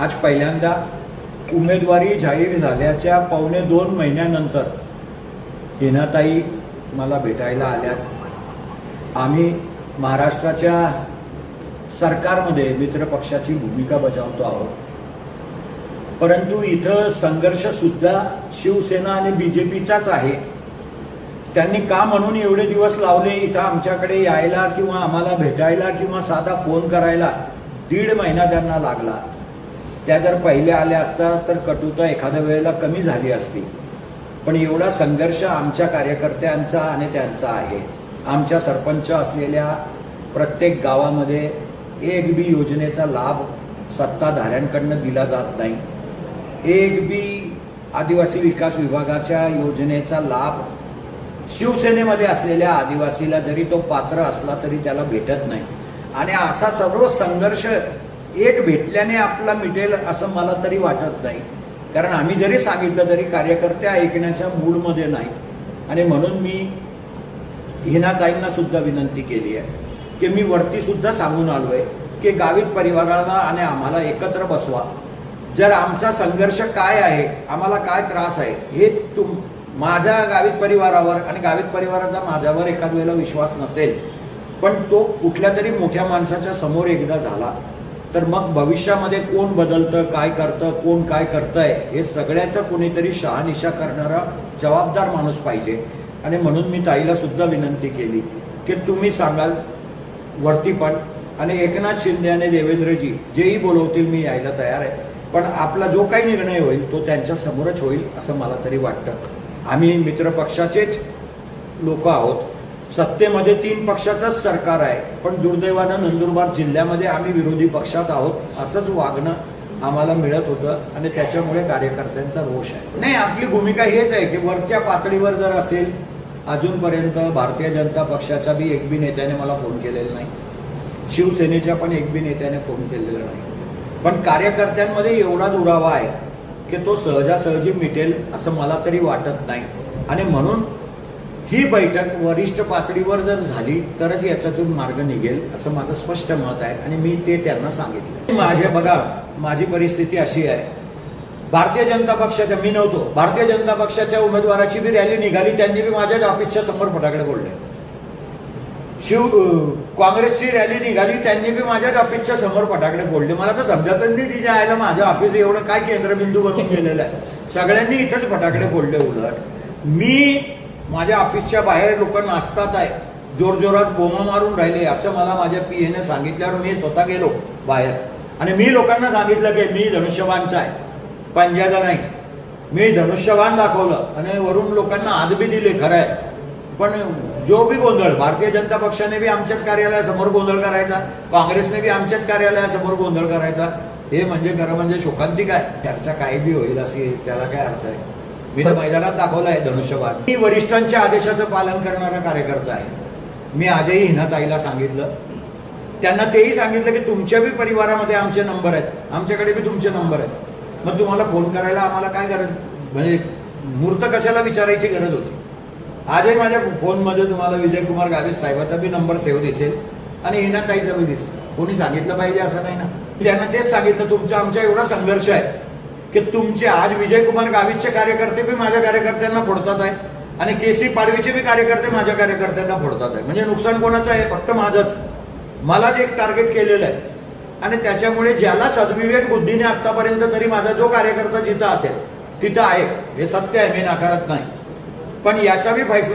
आज पहिल्यांदा उमेदवारी जाहीर झाल्याच्या पावणे दोन महिन्यानंतर हिनाताई मला भेटायला आल्यात. आम्ही महाराष्ट्राच्या सरकारमध्ये मित्रपक्षाची भूमिका बजावतो आहोत. परंतु इथं संघर्षसुद्धा शिवसेना आणि बी जे पीचाच आहे. त्यांनी का म्हणून एवढे दिवस लावले इथं आमच्याकडे यायला किंवा आम्हाला भेटायला किंवा साधा फोन करायला? दीड महिना त्यांना लागला. त्या जर पहिल्या आल्या असता तर कटुता एखाद्या वेळेला कमी झाली असती. पण एवढा संघर्ष आमच्या कार्यकर्त्यांचा आणि त्यांचा आहे. आमच्या सरपंच असलेल्या प्रत्येक गावामध्ये एक बी योजनेचा लाभ सत्ताधाऱ्यांकडनं दिला जात नाही. एक बी आदिवासी विकास विभागाच्या योजनेचा लाभ शिवसेनेमध्ये असलेल्या आदिवासीला जरी तो पात्र असला तरी त्याला भेटत नाही. आणि असा सर्व संघर्ष एक भेटल्याने आपला मिटेल असं मला तरी वाटत नाही. कारण आम्ही जरी सांगितलं तरी कार्यकर्ते ऐकण्याच्या मूडमध्ये नाहीत. आणि म्हणून मी हिनाताईंना सुद्धा विनंती केली आहे की मी वरतीसुद्धा सांगून आलो आहे की गावित परिवाराला आणि आम्हाला एकत्र बसवा. जर आमचा संघर्ष काय आहे आम्हाला काय त्रास आहे हे तुम माझ्या गावित परिवारावर आणि गावित परिवाराचा माझ्यावर एखाद वेळेला विश्वास नसेल पण तो कुठल्या तरी मोठ्या माणसाच्या समोर एकदा झाला तर मग भविष्यामध्ये कोण बदलतं काय करतं कोण काय करतंय हे सगळ्याचं कोणीतरी शहानिशा करणारा जबाबदार माणूस पाहिजे. आणि म्हणून मी ताईला सुद्धा विनंती केली की तुम्ही सांगाल वरती पण. आणि एकनाथ शिंदे आणि देवेंद्रजी जेही बोलवतील मी यायला तयार आहे. पण आपला जो काही निर्णय होईल तो त्यांच्या समोरच होईल असं मला तरी वाटतं. आम्ही मित्रपक्षाचेच लोक आहोत. सत्तेमध्ये तीन पक्षाचंच सरकार आहे. पण दुर्दैवानं नंदुरबार जिल्ह्यामध्ये आम्ही विरोधी पक्षात आहोत असंच वागणं आम्हाला मिळत होतं आणि त्याच्यामुळे कार्यकर्त्यांचा रोष आहे. नाही आपली भूमिका हेच आहे की वरच्या पातळीवर जर असेल अजूनपर्यंत भारतीय जनता पक्षाचा बी एक बी नेत्याने मला फोन केलेला नाही. शिवसेनेच्या पण एक बी नेत्याने फोन केलेला नाही. पण कार्यकर्त्यांमध्ये एवढा दुरावा आहे की तो सहजासहजी मिटेल असं मला तरी वाटत नाही. आणि म्हणून ही बैठक वरिष्ठ पातळीवर जर झाली तरच याच्यातून मार्ग निघेल असं माझं स्पष्ट मत आहे आणि मी ते त्यांना सांगितलं. माझ्या बघा माझी परिस्थिती अशी आहे. भारतीय जनता पक्षाच्या मी नव्हतो. भारतीय जनता पक्षाच्या उमेदवाराची बी रॅली निघाली त्यांनी बी माझ्याच ऑफिसच्या समोर फटाकडे बोलले शिव काँग्रेसची रॅली निघाली त्यांनी बी माझ्याच ऑफिसच्या समोर फटाकडे फोडले. मला तर समजत नाही तिच्या आयला माझ्या ऑफिस एवढं काय केंद्रबिंदू बनवून गेलेलं आहे. सगळ्यांनी इथंच फटाकडे फोडले उलट. मी माझ्या ऑफिसच्या बाहेर लोक नाचतात आहे. जोरजोरात बोमा मारून राहिले असं मला माझ्या पी एने सांगितल्यावर मी स्वतः गेलो बाहेर. आणि मी लोकांना सांगितलं की मी धनुष्यवानचा आहे. पंजाचा नाही. मी धनुष्यवान दाखवलं आणि वरून लोकांना आदबी बी दिले खरं आहे. पण जो बी गोंधळ भारतीय जनता पक्षाने बी आमच्याच कार्यालयासमोर गोंधळ करायचा? काँग्रेसने बी आमच्याच कार्यालयासमोर गोंधळ करायचा? हे म्हणजे खरं म्हणजे शोकांतिक आहे. चर्चा काही बी होईल अशी त्याला काय अर्थ आहे? मी तर मैदानात दाखवलं आहे धनुष्यबाण. मी वरिष्ठांच्या आदेशाचं पालन करणारा कार्यकर्ता आहे. मी आजही हिनाताईला सांगितलं. त्यांना तेही सांगितलं की तुमच्या बी परिवारामध्ये आमचे नंबर आहेत. आमच्याकडे बी तुमचे नंबर आहेत. मग तुम्हाला फोन करायला आम्हाला काय गरज? म्हणजे मूर्त कशाला विचारायची गरज होती? आजही माझ्या फोनमध्ये तुम्हाला विजयकुमार गावित साहेबाचा बी नंबर सेव्ह दिसेल आणि हिनाताईचा बी दिसेल. कोणी सांगितलं पाहिजे असं नाही ना? त्यांना तेच सांगितलं तुमचा आमच्या एवढा संघर्ष आहे. की तुमचे आज विजयकुमार गावितचे कार्यकर्ते बी माझ्या कार्यकर्त्यांना फोडतात आहे. आणि केसी पाडवीचे बी कार्यकर्ते माझ्या कार्यकर्त्यांना फोडतात आहे. म्हणजे नुकसान कोणाचं आहे? फक्त माझंच. मलाच एक टार्गेट केलेलं आहे. आणि त्याच्यामुळे ज्याला सद्विवेक बुद्धीने आतापर्यंत तरी माझा जो कार्यकर्ता जिथं असेल तिथं आहे. हे सत्य आहे मी नाकारत नाही. पण याचा बी फैसला